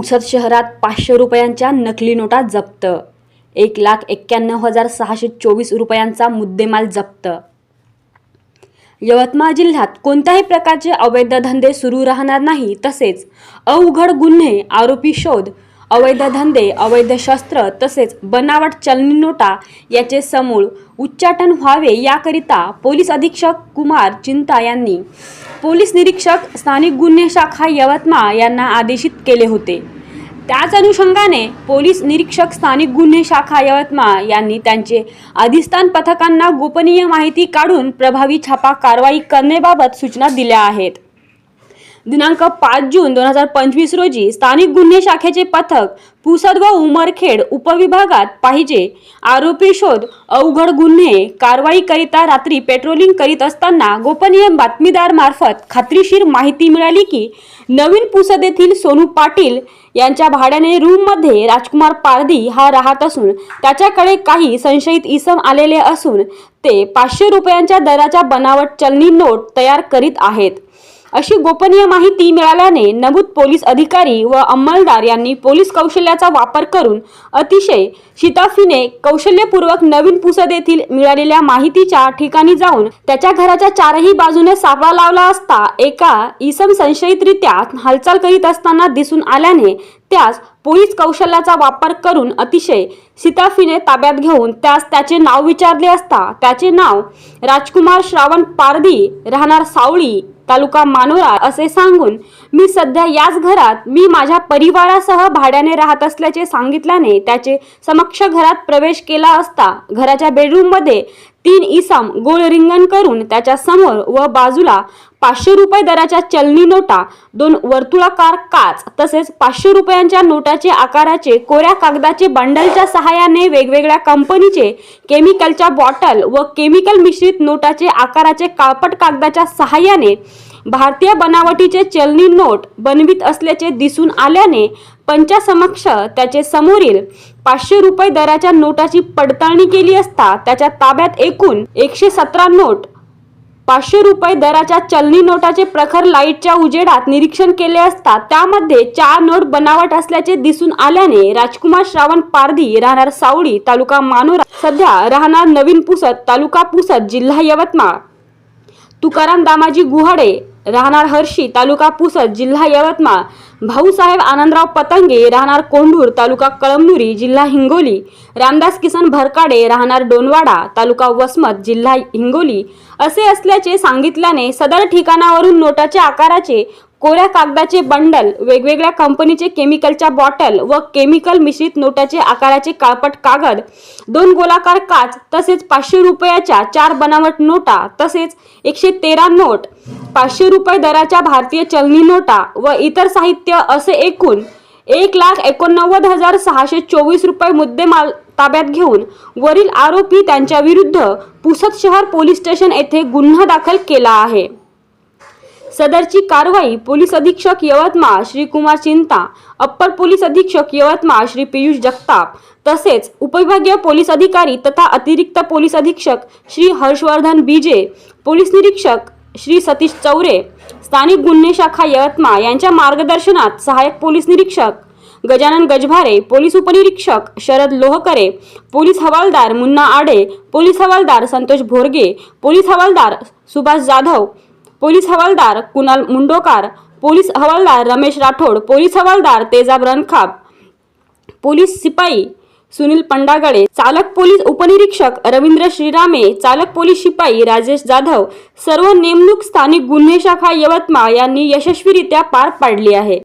पुसद शहरात पाचशे रुपयांच्या नकली नोटा जप्त. एक लाख एक्क्याण्णव हजार सहाशे चोवीस रुपयांचा मुद्देमाल जप्त. यवतमाळ जिल्ह्यात कोणत्याही प्रकारचे अवैध धंदे सुरू राहणार नाही तसेच अवघड गुन्हे आरोपी शोध अवैध धंदे अवैध शस्त्र तसेच बनावट चलनी नोटा याचे समूळ उच्चाटन व्हावे याकरिता पोलीस अधीक्षक कुमार चिंता यांनी पोलीस निरीक्षक स्थानिक गुन्हे शाखा यवतमाळ यांना आदेशित केले होते. त्याच अनुषंगाने पोलीस निरीक्षक स्थानिक गुन्हे शाखा यवतमाळ यांनी त्यांचे अधिस्थान पथकांना गोपनीय माहिती काढून प्रभावी छापा कारवाई करण्याबाबत सूचना दिल्या आहेत. दिनांक पाच जून दोन हजार पंचवीस रोजी स्थानिक गुन्हे शाखेचे पथक पुसद व उमरखेड उपविभागात पाहिजे आरोपी शोध अवघड गुन्हे कारवाईकरिता रात्री पेट्रोलिंग करीत असताना गोपनीय बातमीदार मार्फत खात्रीशीर माहिती मिळाली की नवीन पुसद येथील सोनू पाटील यांच्या भाड्याने रूममध्ये राजकुमार पारधी हा राहत असून त्याच्याकडे काही संशयित इसम आलेले असून ते पाचशे रुपयांच्या दराच्या बनावट चलनी नोट तयार करीत आहेत. अशी गोपनीय माहिती मिळाल्याने नमूद पोलीस अधिकारी व अंमलदार यांनी पोलीस कौशल्याचा वापर करून अतिशय शिताफीने कौशल्यपूर्वक नवीन पुसद येथील मिळालेल्या माहितीच्या ठिकाणी जाऊन त्याच्या घराच्या चारही बाजूने सापळा लावला असता एका इसम संशयितरित्या हालचाल करीत असताना दिसून आल्याने त्यास पोलीस कौशल्याचा वापर करून अतिशय सिताफीने ताब्यात घेऊन त्यास त्याचे नाव विचारले असता त्याचे नाव राजकुमार श्रावण पारधी राहणार सावळी तालुका मानोरा असे सांगून मी सध्या याच घरात मी माझ्या परिवारासह भाड्याने राहत असल्याचे सांगितल्याने त्याचे समक्ष घरात प्रवेश केला असता घराच्या बेडरूममध्ये तीन इसम गोल रिंगण करून त्याच्यासमोर व बाजूला पाचशे रुपये दराच्या चलनी नोटा दोन वर्तुळाकार काच तसेच पाचशे रुपयांच्या नोटाचे आकाराचे कोऱ्या कागदाचे बंडलच्या सहाय्याने वेगवेगळ्या कंपनीचे केमिकलच्या बॉटल व केमिकल मिश्रित नोटाचे आकाराचे काळपट कागदाच्या सहाय्याने भारतीय बनावटीचे चलनी नोट बनवित असल्याचे दिसून आल्याने पंचासमक्ष त्याचे समोरील पाचशे रुपये दराच्या नोटाची पडताळणी केली असता त्याच्या ताब्यात एकूण एकशे सतरा नोट पाचशे रुपये दराच्या चलनी नोटाचे प्रखर लाईटच्या उजेडात निरीक्षण केले असता त्यामध्ये चार नोट बनावट असल्याचे दिसून आल्याने राजकुमार श्रावण पारधी राहणार सावळी तालुका मानोरा सध्या राहणार नवीन पुसद तालुका पुसद जिल्हा यवतमाळ. तुकाराम दामाजी गुहाडे राहणार हर्षी तालुका पुसद जिल्हा यवतमाळ. भाऊसाहेब आनंदराव पतंगे राहणार कोंढूर तालुका कळमनुरी जिल्हा हिंगोली. रामदास किसन भरकाडे राहणार डोनवाडा तालुका वसमत जिल्हा हिंगोली. असे असल्याचे सांगितल्याने सदर ठिकाणावरून नोटाच्या आकाराचे कोऱ्या कागदाचे बंडल वेगवेगळ्या कंपनीचे केमिकलच्या बॉटल व केमिकल मिश्रित नोटाचे आकाराचे काळपट कागद दोन गोलाकार काच तसेच पाचशे रुपयाच्या चार बनावट नोटा तसेच एकशे तेरा नोट पाचशे रुपये दराच्या भारतीय चलनी नोटा व इतर साहित्य असे एकूण एक लाख एकोणनव्वद हजार सहाशे चोवीस रुपये मुद्देमाल ताब्यात घेऊन वरील आरोपी त्यांच्या विरुद्ध पुसद शहर पोलीस स्टेशन येथे गुन्हा दाखल केला आहे. सदरची कारवाई पोलीस अधीक्षक यवतमाळ श्री कुमार चिंता अप्पर पोलीस अधीक्षक यवतमाळ श्री पियुष जगताप तसेच उपविभागीय पोलीस अधिकारी तथा अतिरिक्त पोलीस अधीक्षक श्री हर्षवर्धन बीजे पोलीस निरीक्षक श्री सतीश चौरे स्थानिक गुन्हे शाखा यवतमाळ यांच्या मार्गदर्शनात सहाय्यक पोलीस निरीक्षक गजानन गजभारे पोलीस उपनिरीक्षक शरद लोहकरे पोलीस हवालदार मुन्ना आडे पोलीस हवालदार संतोष भोरगे पोलीस हवालदार सुभाष जाधव पोलीस हवालदार कुणाल मुंडोकार पोलीस हवालदार रमेश राठोड पोलीस हवालदार तेजाब रणखाप पोलीस शिपाई सुनील पंडागळे चालक पोलीस उपनिरीक्षक रवींद्र श्रीरामे चालक पोलीस शिपाई राजेश जाधव सर्व नेमणूक स्थानिक गुन्हे शाखा यवतमाळ यांनी यशस्वीरित्या पार पाडली आहे.